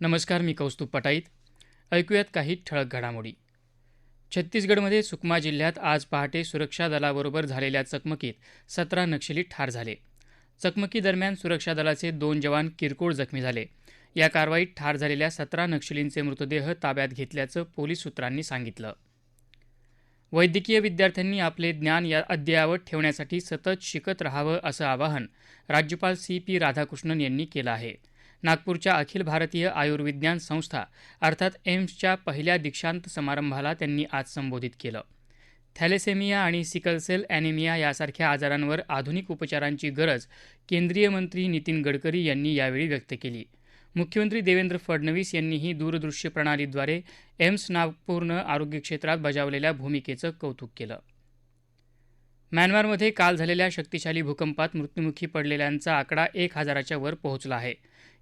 नमस्कार मी कौस्तुभ पटाईत. ऐकूयात काही ठळक घडामोडी. छत्तीसगडमध्ये सुकमा जिल्ह्यात आज पहाटे सुरक्षा दलाबरोबर झालेल्या चकमकीत सतरा नक्षली ठार झाले. चकमकीदरम्यान सुरक्षा दलाचे दोन जवान किरकोळ जखमी झाले. या कारवाईत ठार झालेल्या सतरा नक्षलींचे मृतदेह ताब्यात घेतल्याचं पोलीस सूत्रांनी सांगितलं. वैद्यकीय विद्यार्थ्यांनी आपले ज्ञान या अद्ययावत ठेवण्यासाठी सतत शिकत राहावं असं आवाहन राज्यपाल सी पी राधाकृष्णन यांनी केलं आहे. नागपूरच्या अखिल भारतीय आयुर्विज्ञान संस्था अर्थात एम्सच्या पहिल्या दीक्षांत समारंभाला त्यांनी आज संबोधित केलं. थॅलेसेमिया आणि सिकलसेल ॲनिमिया यासारख्या आजारांवर आधुनिक उपचारांची गरज केंद्रीय मंत्री नितीन गडकरी यांनी यावेळी व्यक्त केली. मुख्यमंत्री देवेंद्र फडणवीस यांनीही दूरदृश्य प्रणालीद्वारे एम्स नागपूरनं आरोग्य क्षेत्रात बजावलेल्या भूमिकेचं कौतुक केलं. म्यानमारमध्ये काल झालेल्या शक्तिशाली भूकंपात मृत्युमुखी पडलेल्यांचा आकडा एक हजाराच्या वर पोहोचला आहे.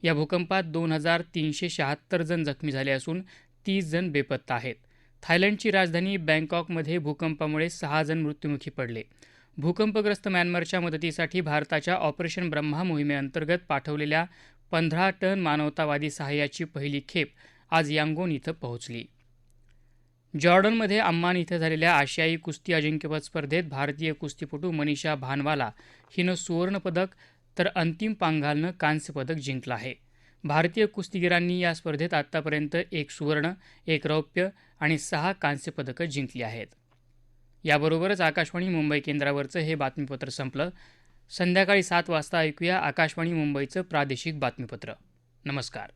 या भूकंपात दोन हजार तीनशे शहात्तर जण जखमी झाले असून तीस जण बेपत्ता आहेत. थायलंडची राजधानी बँकॉकमध्ये भूकंपामुळे सहा जण मृत्युमुखी पडले. भूकंपग्रस्त म्यानमारच्या मदतीसाठी भारताच्या ऑपरेशन ब्रह्मा मोहिमेअंतर्गत पाठवलेल्या पंधरा टन मानवतावादी सहाय्याची पहिली खेप आज यांगोन इथं पोहोचली. जॉर्डनमध्ये अम्मान इथं झालेल्या आशियाई कुस्ती अजिंक्यपद स्पर्धेत भारतीय कुस्तीपटू मनीषा भानवाला हिनं सुवर्णपदक तर अंतिम पांघालनं कांस्यपदक जिंकलं आहे. भारतीय कुस्तीगिरांनी या स्पर्धेत आत्तापर्यंत एक सुवर्ण एक रौप्य आणि सहा कांस्यपदकं जिंकली आहेत. याबरोबरच आकाशवाणी मुंबई केंद्रावरचं हे बातमीपत्र संपलं. संध्याकाळी सात वाजता ऐकूया आकाशवाणी मुंबईचं प्रादेशिक बातमीपत्र. नमस्कार.